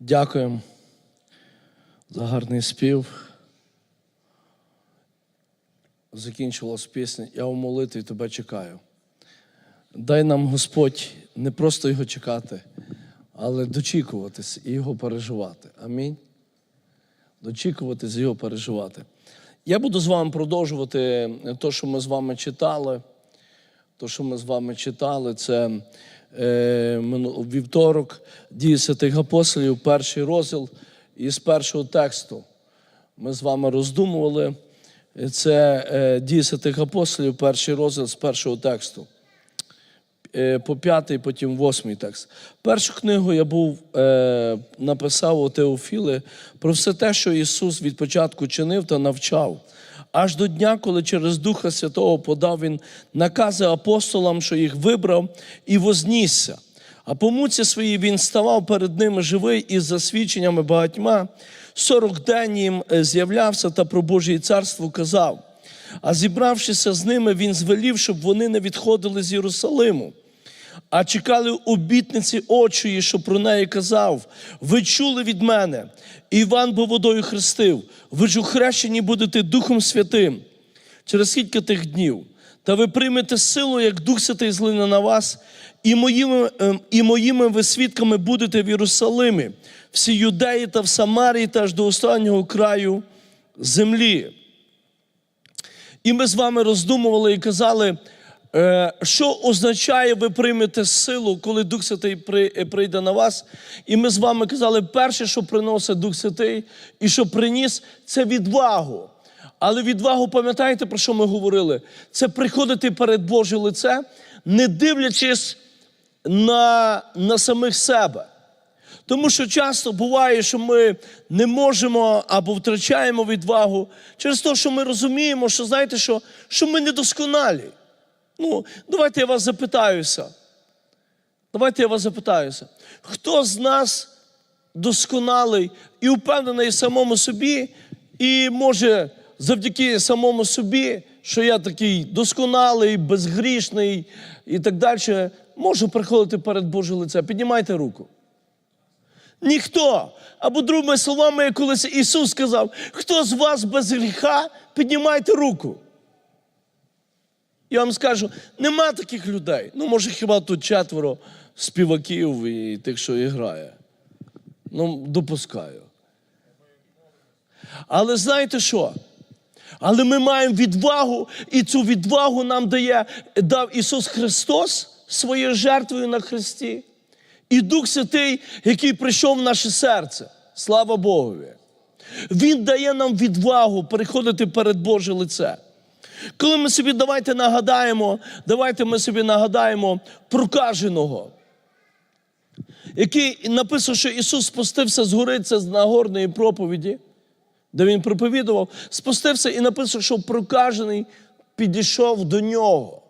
Дякуємо за гарний спів. Закінчилась пісня. Я у молитві тебе чекаю. Дай нам Господь не просто його чекати, але дочікуватись і його переживати. Амінь. Дочікуватись і його переживати. Я буду з вами продовжувати те, що ми з вами читали. То, що ми з вами читали, це вівторок дії святих апостолів, перший розділ із першого тексту. Ми з вами роздумували. Це е, дії святих апостолів, перший розділ з першого тексту. Е, по п'ятий, потім восьмий текст. Першу книгу я був е, написав у Теофіли про все те, що Ісус від початку чинив та навчав. Аж до дня, коли через Духа Святого подав Він накази апостолам, що їх вибрав, і вознісся. А по муці своїй він ставав перед ними живий із засвідченнями багатьма. Сорок день їм е, з'являвся та про Божє царство казав. А зібравшися з ними, він звелів, щоб вони не відходили з Єрусалиму, а чекали обітниці очої, що про неї казав. Ви чули від мене, Іван бо водою хрестив, ви ж ухрещені будете Духом Святим через скільки тих днів. Та ви приймете силу, як Дух Святий злине на вас, і моїми, ем, і моїми ви свідками будете в Єрусалимі, всій юдеї та в Самарії та аж до останнього краю землі. І ми з вами роздумували і казали, що означає, ви приймете силу, коли Дух Святий е, прийде на вас. І ми з вами казали, перше, що приносить Дух Святий, і що приніс, це відвагу. Але відвагу, пам'ятаєте, про що ми говорили? Це приходити перед Боже лице, не дивлячись на, на самих себе. Тому що часто буває, що ми не можемо або втрачаємо відвагу через те, що ми розуміємо, що знаєте, що, що ми недосконалі. Ну, давайте я вас запитаюся. Давайте я вас запитаюся. Хто з нас досконалий і впевнений самому собі, і може завдяки самому собі, що я такий досконалий, безгрішний і так далі, можу приходити перед Боже лице? Піднімайте руку. Ніхто. Або другими словами, колись Ісус сказав, хто з вас без гріха, піднімайте руку. Я вам скажу, нема таких людей. Ну, може, хіба тут четверо співаків і тих, що і грає. Ну, допускаю. Але знаєте що? Але ми маємо відвагу, і цю відвагу нам дає, дав Ісус Христос своєю жертвою на Христі. І Дух Святий, який прийшов в наше серце. Слава Богові. Він дає нам відвагу переходити перед Боже лице. Коли ми собі давайте нагадаємо, давайте ми собі нагадаємо прокаженого, який написано, що Ісус спустився з гори, це з Нагорної проповіді, де Він проповідував, спустився і написано, що прокажений підійшов до нього.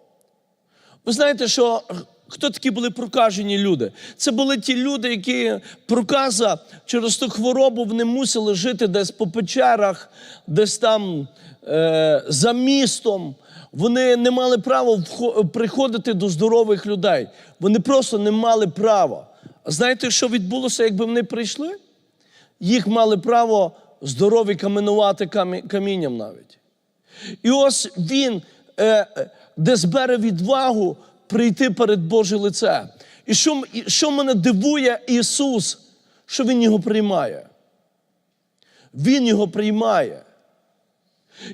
Ви знаєте, що хто такі були прокажені люди? Це були ті люди, які проказа через ту хворобу вони мусили жити десь по печерах, десь там е, за містом. Вони не мали права приходити до здорових людей. Вони просто не мали права. Знаєте, що відбулося, якби вони прийшли? Їх мали право здорові каменувати камінням навіть. І ось він, е, е, де збере відвагу прийти перед Боже лице. І що, що мене дивує Ісус, що Він його приймає. Він його приймає.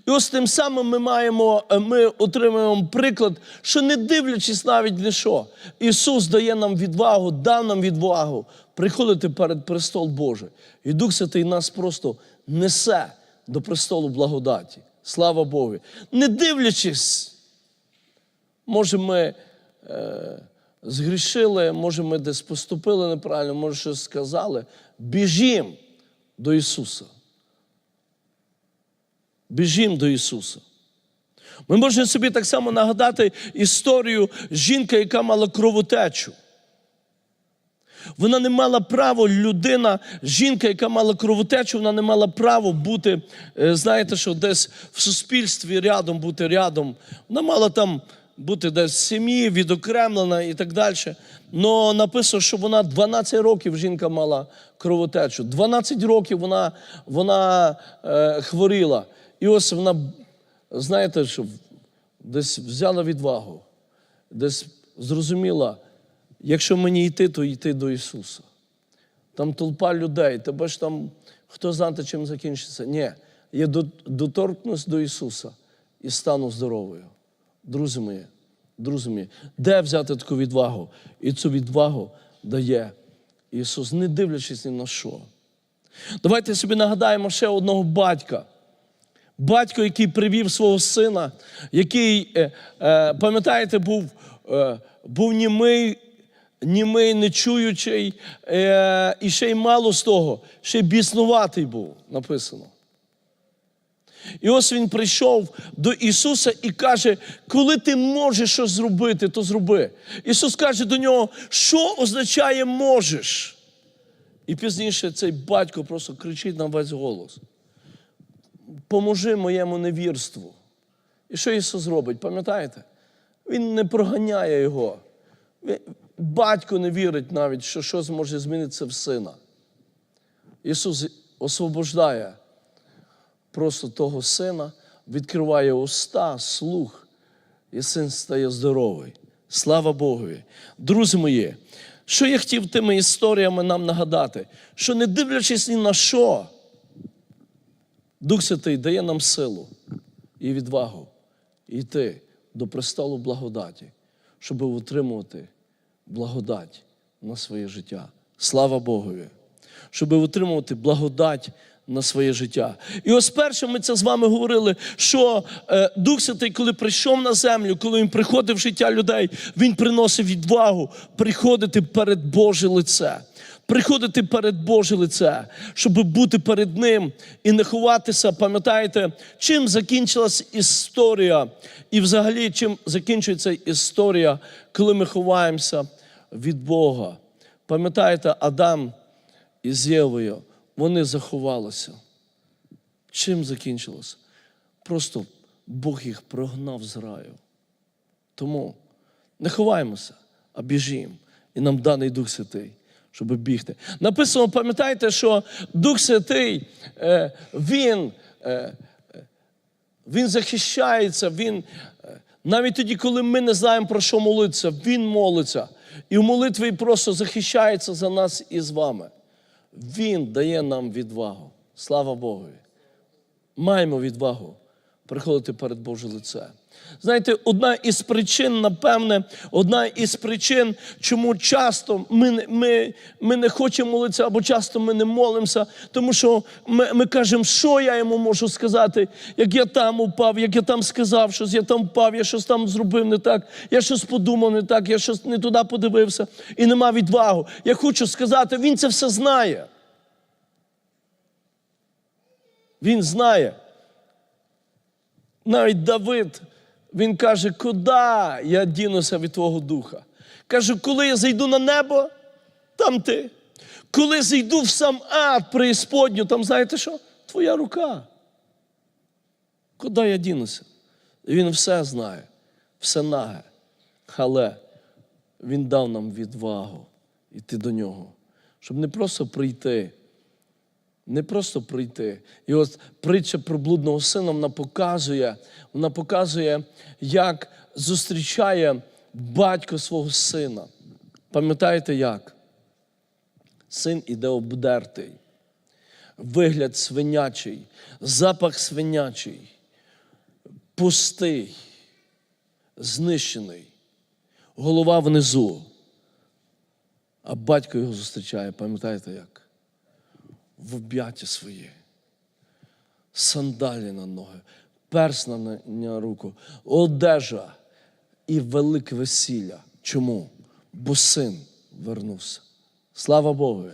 І ось тим самим ми маємо, е, ми отримуємо приклад, що не дивлячись навіть на що, Ісус дає нам відвагу, дав нам відвагу приходити перед престол Божий. І Дух Святий нас просто несе до престолу благодаті. Слава Богу. Не дивлячись, може, ми е, згрішили, може, ми десь поступили неправильно, може, щось сказали. Біжім до Ісуса. Біжім до Ісуса. Ми можемо собі так само нагадати історію жінки, яка мала кровотечу. Вона не мала права, людина, жінка, яка мала кровотечу, вона не мала права бути, е, знаєте, що десь в суспільстві рядом, бути рядом. Вона мала там бути десь в сім'ї, відокремлена і так далі. Но написано, що вона 12 років жінка мала кровотечу. 12 років вона, вона е, хворіла. І ось вона, знаєте, що десь взяла відвагу, десь зрозуміла, якщо мені йти, то йти до Ісуса. Там толпа людей, тебе ж там хто знає, чим закінчиться. Ні, я доторкнусь до Ісуса і стану здоровою. Друзі мої, друзі мої, де взяти таку відвагу? І цю відвагу дає Ісус, не дивлячись ні на що. Давайте собі нагадаємо ще одного батька. Батько, який привів свого сина, який, е, е, пам'ятаєте, був, е, був німий, німий, нечуючий, і ще й мало з того, ще й біснуватий був, написано. І ось він прийшов до Ісуса і каже: коли ти можеш щось зробити, то зроби. Ісус каже до нього, що означає можеш? І пізніше цей батько просто кричить на весь голос поможи моєму невірству. І що Ісус робить, пам'ятаєте? Він не проганяє його. Батько не вірить навіть, що щось може змінитися в сина. Ісус освобождає просто того сина, відкриває уста, слух, і син стає здоровий. Слава Богові. Друзі мої, що я хотів тими історіями нам нагадати, що не дивлячись ні на що, Дух Святий дає нам силу і відвагу йти до престолу благодаті, щоб утримувати благодать на своє життя. Слава Богові! Щоб утримувати благодать на своє життя. І ось перше ми це з вами говорили, що е, Дух Святий, коли прийшов на землю, коли він приходив в життя людей, він приносив відвагу приходити перед Боже лице приходити перед Боже лице, щоб бути перед Ним і не ховатися. Пам'ятаєте, чим закінчилась історія, і взагалі чим закінчується історія, коли ми ховаємося від Бога. Пам'ятаєте, Адам із Євою, вони заховалися. Чим закінчилося? Просто Бог їх прогнав з раю. Тому не ховаємося, а біжімо. І нам даний Дух Святий, щоб бігти. Написано, пам'ятаєте, що Дух Святий, е, Він, е, е, він захищається, Він навіть тоді, коли ми не знаємо про що молитися, Він молиться. І в молитві просто захищається за нас і з вами. Він дає нам відвагу. Слава Богу. Маємо відвагу приходити перед Боже лице. Знаєте, одна із причин, напевне, одна із причин, чому часто ми, ми, ми не хочемо молитися, або часто ми не молимося, тому що ми, ми кажемо, що я йому можу сказати, як я там упав, як я там сказав, щось я там впав, я щось там зробив не так, я щось подумав не так, я щось не туди подивився і нема відвагу. Я хочу сказати, він це все знає. Він знає. Навіть Давид, він каже, куди я дінуся від Твого духа? Каже, коли я зайду на небо, там ти. Коли зайду в сам ад преісподню, там знаєте що? Твоя рука. Куди я дінуся? Він все знає, все наге. Але Він дав нам відвагу йти до нього, щоб не просто прийти. Не просто прийти. І от притча про блудного сина вона показує, вона показує, як зустрічає батько свого сина. Пам'ятаєте як? Син іде обдертий, вигляд свинячий, запах свинячий, пустий, знищений, голова внизу. А батько його зустрічає, пам'ятаєте як? В об'яття свої, сандалі на ноги, персна на руку, одежа і велике весілля. Чому? Бо син вернувся. Слава Богу.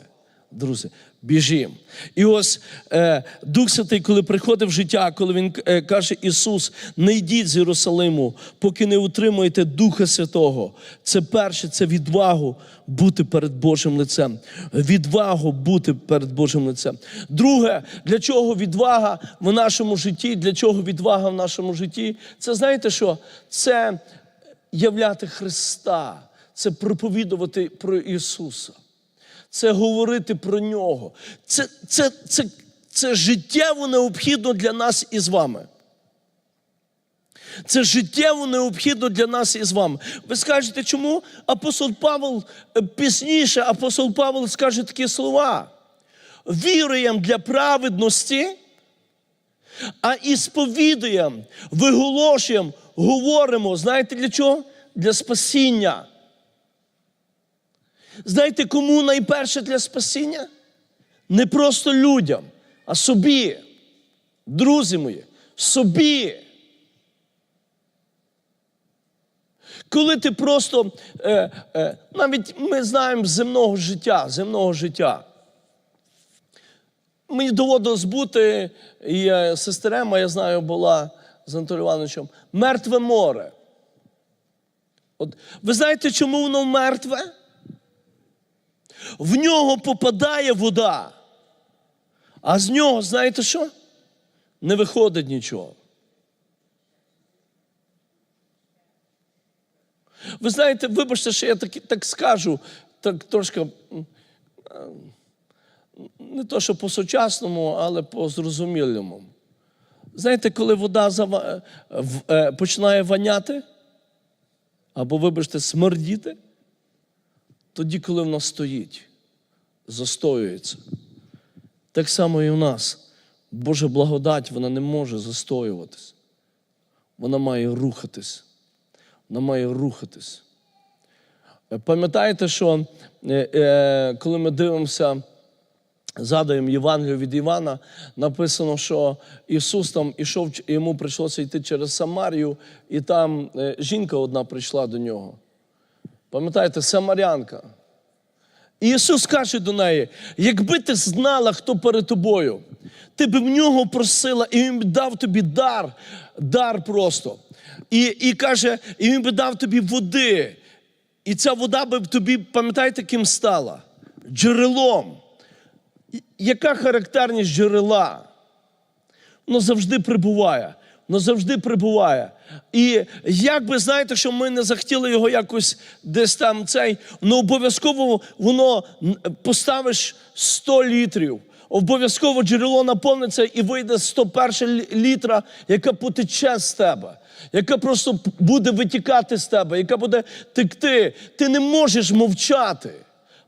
Друзі, біжім. І ось е, Дух Святий, коли приходить в життя, коли Він е, каже Ісус, не йдіть з Єрусалиму, поки не утримуєте Духа Святого. Це перше, це відвагу бути перед Божим лицем. Відвагу бути перед Божим лицем. Друге, для чого відвага в нашому житті, для чого відвага в нашому житті? Це знаєте що? Це являти Христа, це проповідувати про Ісуса, це говорити про Нього. Це, це, це, це життєво необхідно для нас із вами. Це життєво необхідно для нас із вами. Ви скажете, чому апостол Павел е, пізніше, апостол Павел скаже такі слова. Віруємо для праведності, а і сповідуємо, виголошуємо, говоримо. Знаєте для чого? Для спасіння. Знаєте, кому найперше для спасіння? Не просто людям, а собі. Друзі мої, собі. Коли ти просто, е, е, навіть ми знаємо земного життя, земного життя. Мені доводилось бути, і е, сестра моя, я знаю, була з Анатолієм Івановичем, мертве море. От, ви знаєте, чому воно мертве? В нього попадає вода, а з нього, знаєте що? Не виходить нічого. Ви знаєте, вибачте, що я так, так скажу, так трошки е, не то, що по-сучасному, але по-зрозумілому. Знаєте, коли вода зава- е, починає воняти, або, вибачте, смердіти, тоді, коли вона стоїть, застоюється. Так само і у нас. Божа благодать, вона не може застоюватись. Вона має рухатись вона має рухатись. Е, Пам'ятаєте, що е, е, коли ми дивимося, згадуємо Євангелію від Івана, написано, що Ісус там ішов, йому прийшлося йти через Самарію, і там жінка одна прийшла до нього. Пам'ятаєте, Самарянка. І Ісус каже до неї: якби ти знала, хто перед тобою, ти б в нього просила, і він б дав тобі дар, дар просто. І, і каже, і він би дав тобі води. І ця вода би тобі, пам'ятаєте, ким стала? Джерелом. Яка характерність джерела? Воно завжди прибуває. Воно завжди прибуває. І як би знаєте, що ми не захотіли його якось десь там цей, ну обов'язково воно поставиш 100 літрів. Обов'язково джерело наповниться і вийде 101 лі- літра, яка потече з тебе, яка просто буде витікати з тебе, яка буде текти. Ти не можеш мовчати.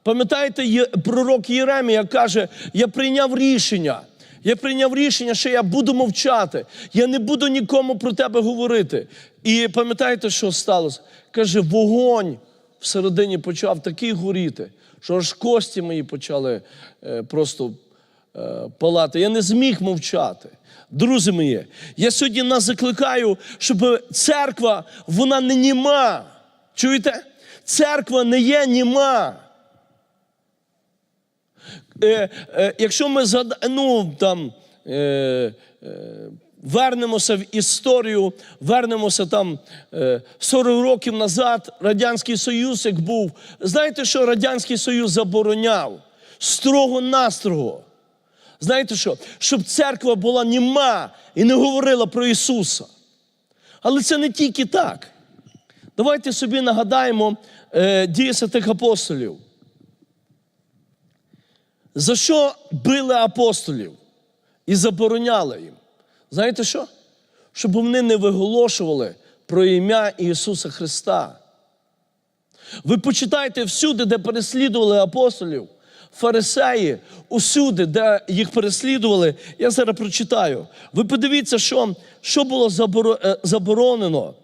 Пам'ятаєте, пророк Єремія каже: Я прийняв рішення. Я прийняв рішення, що я буду мовчати. Я не буду нікому про тебе говорити. І пам'ятаєте, що сталося? Каже, вогонь всередині почав такий горіти, що аж кості мої почали е, просто е, палати. Я не зміг мовчати. Друзі мої, я сьогодні нас закликаю, щоб церква, вона не німа. Чуєте? Церква не є німа е, е, якщо ми ну, там, е, е, вернемося в історію, вернемося там е, 40 років назад, Радянський Союз, як був, знаєте, що Радянський Союз забороняв? Строго-настрого. Знаєте що? Щоб церква була німа і не говорила про Ісуса. Але це не тільки так. Давайте собі нагадаємо е, дії святих апостолів. За що били апостолів і забороняли їм? Знаєте що? Щоб вони не виголошували про ім'я Ісуса Христа. Ви почитайте всюди, де переслідували апостолів, фарисеї, усюди, де їх переслідували, я зараз прочитаю. Ви подивіться, що, що було е, заборонено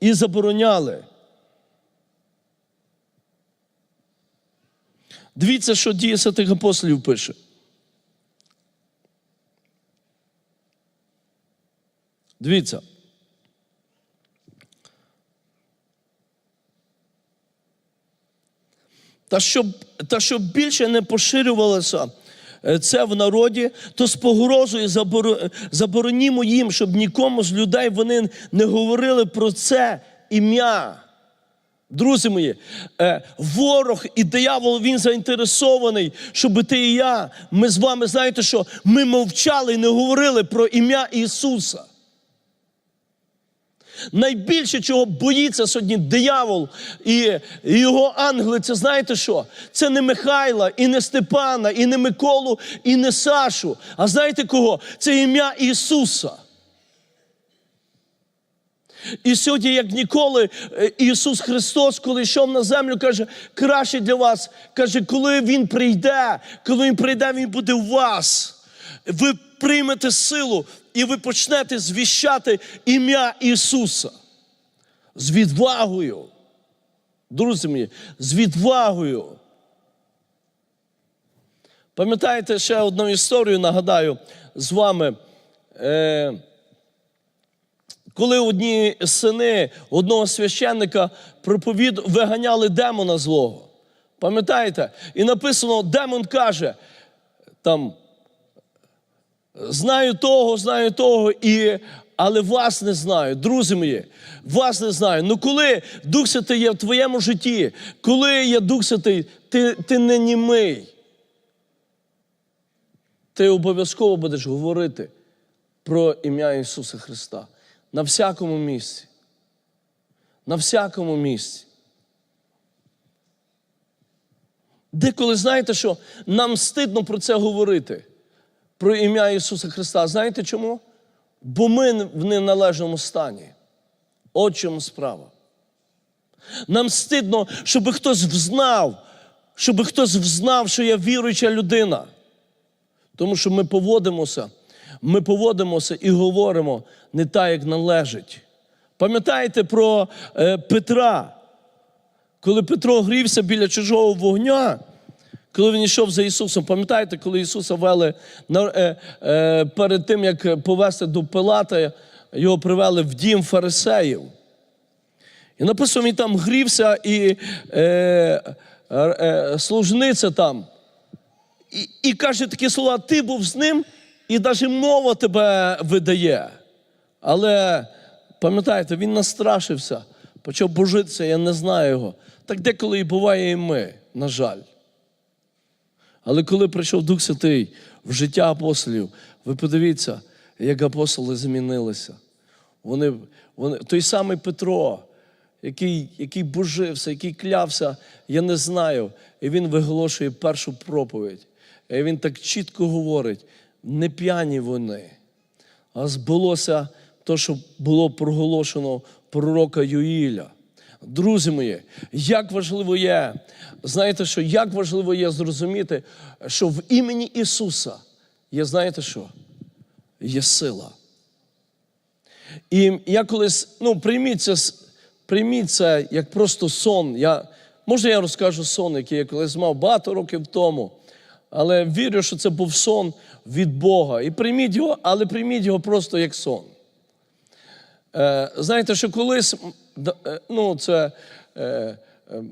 і забороняли. Дивіться, що діє святих апостолів пише. Дивіться. Та щоб, та щоб більше не поширювалося е, це в народі, то з погрозою заборонімо їм, щоб нікому з людей вони не говорили про це ім'я. Друзі мої, е, ворог і диявол він заінтересований, щоб ти і я, ми з вами знаєте, що ми мовчали і не говорили про ім'я Ісуса. Найбільше, чого боїться сьогодні диявол і його ангели, це знаєте що? Це не Михайла, і не Степана, і не Миколу, і не Сашу. А знаєте кого? Це ім'я Ісуса. І сьогодні, як ніколи, е, Ісус Христос, коли йшов на землю, каже, краще для вас. Каже, коли Він прийде, коли Він прийде, Він буде у вас. Ви приймете силу і ви почнете звіщати ім'я Ісуса з відвагою. Друзі мої, з відвагою. Пам'ятаєте ще одну історію, нагадаю з вами. Е, коли одні сини одного священника проповід виганяли демона злого. Пам'ятаєте? І написано, демон каже, там, знаю того, знаю того, і, але вас не знаю. Друзі мої, вас не знаю. Ну коли Дух Святий є в твоєму житті, коли є Дух Святий, ти, ти не німий. Ти обов'язково будеш говорити про ім'я Ісуса Христа. На всякому місці. На всякому місці. Деколи знаєте, що нам стидно про це говорити, про ім'я Ісуса Христа. Знаєте чому? Бо ми в неналежному стані. От чому справа. Нам стидно, щоб хтось взнав, щоб хтось взнав, що я віруюча людина. Тому що ми поводимося ми поводимося і говоримо не так, як належить. Пам'ятаєте про е, Петра, коли Петро грівся біля чужого вогня, коли він йшов за Ісусом, пам'ятаєте, коли Ісуса вели е, е, перед тим, як повести до Пилата, його привели в дім фарисеїв. І написано, він там грівся, і е, е, служниця там. І, і каже такі слова: ти був з ним. І навіть мова тебе видає. Але пам'ятаєте, він настрашився, почав божитися, я не знаю його. Так деколи і буває і ми, на жаль. Але коли прийшов Дух Святий в життя апостолів, ви подивіться, як апостоли змінилися. Вони, вони, Той самий Петро, який який божився, який клявся, я не знаю. І він виголошує першу проповідь. І він так чітко говорить не п'яні вони, а збулося те, що було проголошено пророка Юїля. Друзі мої, як важливо є, знаєте що, як важливо є зрозуміти, що в імені Ісуса є, знаєте що? Є сила. І я колись, ну, прийміть це, прийміть це як просто сон. Я, Може, я розкажу сон, який я колись мав багато років тому. Але вірю, що це був сон від Бога. І прийміть його, але прийміть його просто як сон. Е, Знаєте, що колись, е, ну, це, е, е,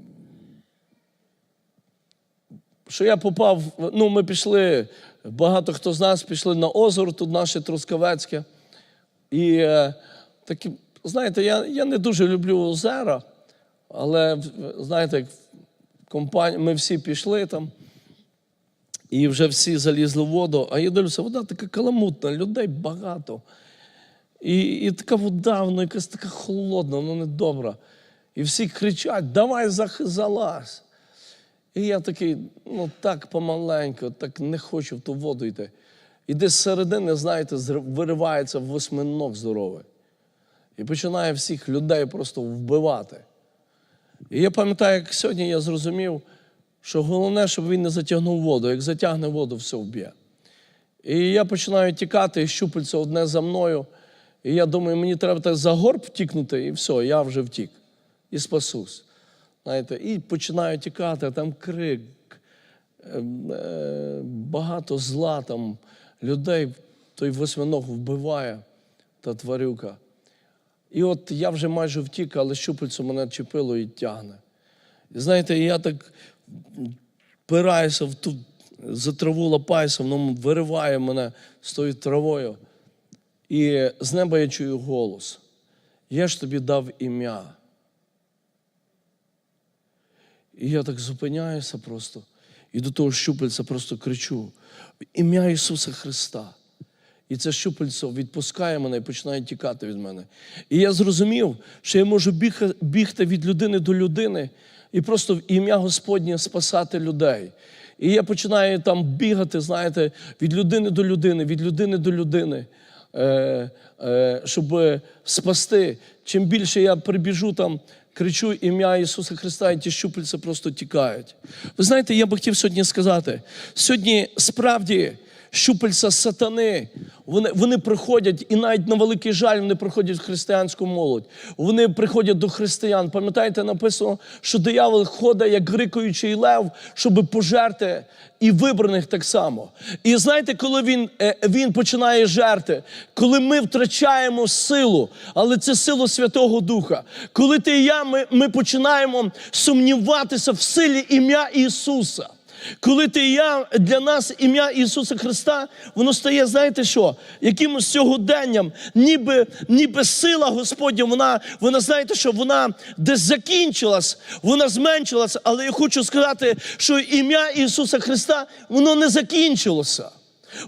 що я попав, ну, ми пішли, багато хто з нас пішли на озеро, тут наше Трускавецьке. І е, такі, знаєте, я я не дуже люблю озера, але знаєте, компанія, ми всі пішли там. І вже всі залізли в воду, а я дивлюся, вода така каламутна, людей багато. І і така вода, вона якась така холодна, вона недобра. І всі кричать, давай залазь. І я такий, ну так помаленько, так не хочу в ту воду йти. І десь середини, знаєте, виривається восьминог здоровий. І починає всіх людей просто вбивати. І я пам'ятаю, як сьогодні я зрозумів що головне, щоб він не затягнув воду. Як затягне воду, все вб'є. І я починаю тікати, і щупальце одне за мною. І я думаю, мені треба так за горб втікнути, і все, я вже втік. І спасусь. Знаєте, І починаю тікати, там крик, е, е, багато зла там людей, той восьминог вбиває та тварюка. І от я вже майже втік, але щупальце мене чепило і тягне. І знаєте, я так впираюся в ту, за траву лапаюся, воно вириває мене з тою травою. І з неба я чую голос. Я ж тобі дав ім'я. І я так зупиняюся просто. І до того щупальця просто кричу: ім'я Ісуса Христа. І це щупальцо відпускає мене і починає тікати від мене. І я зрозумів, що я можу бігти від людини до людини і просто в ім'я Господнє спасати людей. І я починаю там бігати, знаєте, від людини до людини, від людини до людини, е, е, щоб спасти. Чим більше я прибіжу там, кричу ім'я Ісуса Христа, і ті щупальця просто тікають. Ви знаєте, я би хотів сьогодні сказати: сьогодні справді щупальця сатани. Вони, вони приходять, і навіть на великий жаль, вони приходять в християнську молодь. Вони приходять до християн. Пам'ятаєте, написано, що диявол ходить як грикаючий лев, щоб пожерти і вибраних так само. І знаєте, коли він, е, він починає жерти, коли ми втрачаємо силу, але це сила Святого Духа. Коли ти і я, ми, ми починаємо сумніватися в силі ім'я Ісуса. Коли ти і я для нас ім'я Ісуса Христа, воно стає, знаєте що, якимось сьогоденням, ніби, ніби сила Господня, вона, вона, знаєте що, вона десь закінчилась, вона зменшилась, але я хочу сказати, що ім'я Ісуса Христа, воно не закінчилося.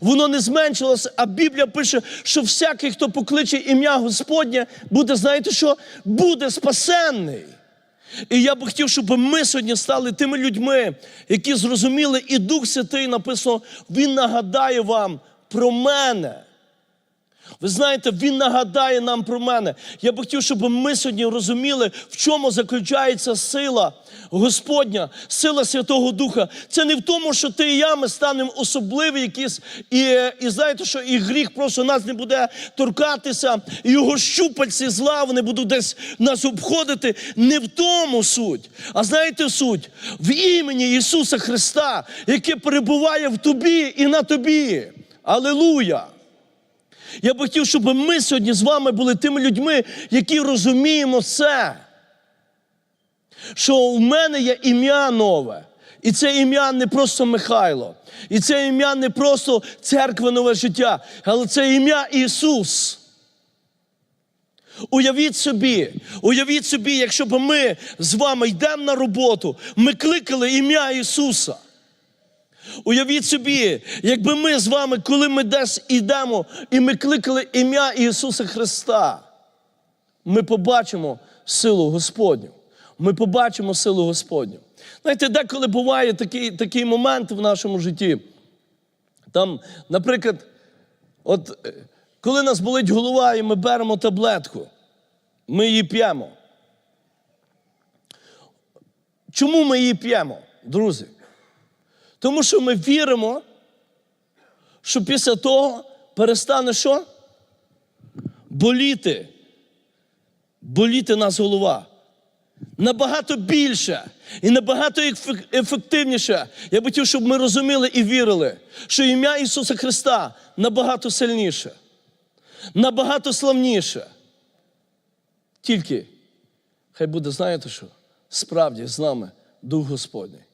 Воно не зменшилося, а Біблія пише, що всякий, хто покличе ім'я Господнє, буде, знаєте що, буде спасенний. І я би хотів, щоб ми сьогодні стали тими людьми, які зрозуміли, і Дух Святий написано, Він нагадає вам про мене. Ви знаєте, Він нагадає нам про мене. Я би хотів, щоб ми сьогодні розуміли, в чому заключається сила Господня, сила Святого Духа. Це не в тому, що ти і я ми станемо особливі якісь, і, і знаєте, що і гріх просто нас не буде торкатися, і його щупальці зла вони будуть десь нас обходити. Не в тому суть. А знаєте суть? В імені Ісуса Христа, яке перебуває в тобі і на тобі. Алілуя! Я би хотів, щоб ми сьогодні з вами були тими людьми, які розуміємо це. Що в мене є ім'я нове. І це ім'я не просто Михайло. І це ім'я не просто церква нове життя, але це ім'я Ісус. Уявіть собі, уявіть собі, якщо б ми з вами йдемо на роботу, ми кликали ім'я Ісуса. Уявіть собі, якби ми з вами, коли ми десь йдемо, і ми кликали ім'я Ісуса Христа, ми побачимо силу Господню. Ми побачимо силу Господню. Знаєте, деколи буває такий, такий момент в нашому житті. Там, наприклад, от е, коли нас болить голова, і ми беремо таблетку, ми її п'ємо. Чому ми її п'ємо, друзі? Тому що ми віримо, що після того перестане що? Боліти. Боліти нас голова. Набагато більше і набагато ефективніше. Я б хотів, щоб ми розуміли і вірили, що ім'я Ісуса Христа набагато сильніше, набагато славніше. Тільки, хай буде, знаєте що? Справді з нами Дух Господній.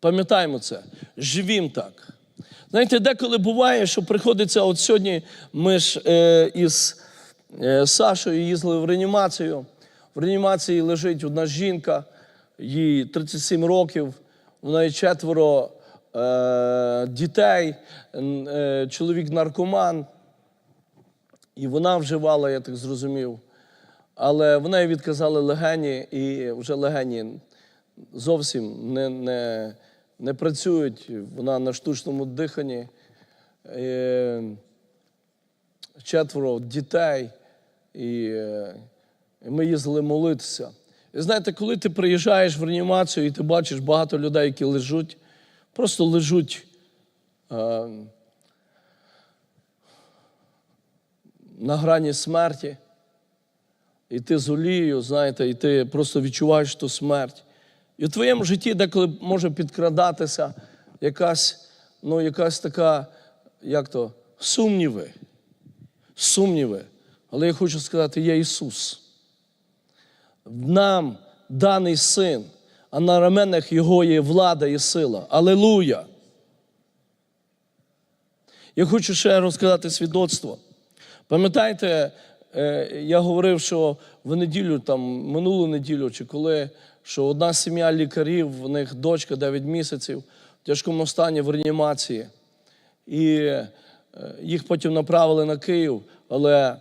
Пам'ятаємо це, живім так. Знаєте, деколи буває, що приходиться, от сьогодні ми ж е, із е, Сашою їздили в реанімацію. В реанімації лежить одна жінка, їй 37 років, в неї четверо е, дітей, е, чоловік наркоман. І вона вживала, я так зрозумів. Але в неї відказали легені, і вже легені зовсім не, не, не працюють. Вона на штучному диханні. Е, Четверо дітей. І е, і ми їздили молитися. І знаєте, коли ти приїжджаєш в реанімацію і ти бачиш багато людей, які лежуть, просто лежуть. Е, на грані смерті, і ти з олією, знаєте, і ти просто відчуваєш ту смерть. І в твоєму житті деколи може підкрадатися якась, ну, якась така, як то, сумніви. Сумніви. Але я хочу сказати, є Ісус. Нам даний син, а на раменах Його є влада і сила. Алелуя! Я хочу ще розказати свідоцтво. Пам'ятаєте, е, я говорив, що в неділю, там, минулу неділю, чи коли, що одна сім'я лікарів, в них дочка 9 місяців в тяжкому стані в реанімації. І е, їх потім направили на Київ, але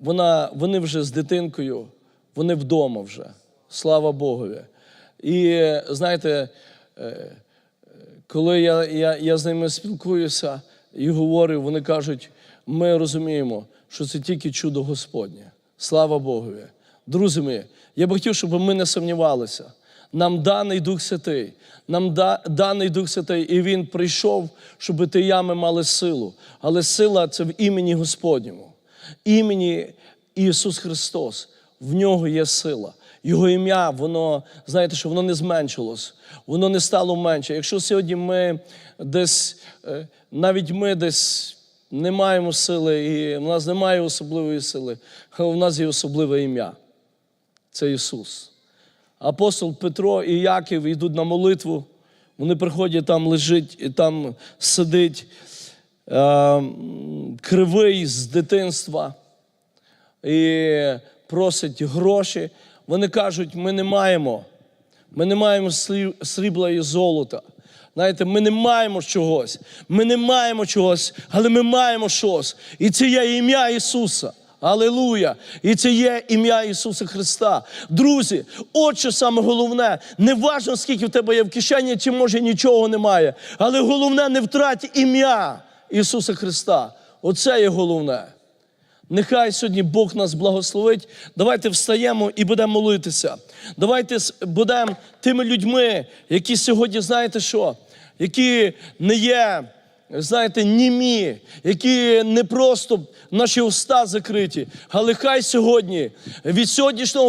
вона, вони вже з дитинкою, вони вдома вже. Слава Богові. І знаєте, е, коли я, я, я з ними спілкуюся і говорю, вони кажуть, ми розуміємо, що це тільки чудо Господнє. Слава Богові. Друзі мої, я би хотів, щоб ми не сумнівалися. Нам даний Дух Святий, нам да, даний Дух Святий, і Він прийшов, щоб ти ями мали силу. Але сила це в імені Господньому. Імені Ісус Христос. В нього є сила. Його ім'я, воно, знаєте, що воно не зменшилось, воно не стало менше. Якщо сьогодні ми десь, е, навіть ми десь не маємо сили, і в нас немає особливої сили, але в нас є особливе ім'я. Це Ісус. Апостол Петро і Яків йдуть на молитву. Вони приходять, там лежить, і там сидить е, кривий з дитинства і просить гроші. Вони кажуть, ми не маємо. Ми не маємо срібла і золота. Знаєте, ми не маємо чогось. Ми не маємо чогось, але ми маємо щось. І це є ім'я Ісуса. Алілуя! І це є ім'я Ісуса Христа. Друзі, от що саме головне, не важно, скільки в тебе є в кишені, чи може нічого немає. Але головне не втрать ім'я Ісуса Христа. Оце є головне. Нехай сьогодні Бог нас благословить. Давайте встаємо і будемо молитися. Давайте будемо тими людьми, які сьогодні, знаєте що, які не є, знаєте, німі, які не просто наші уста закриті, але хай сьогодні від сьогоднішнього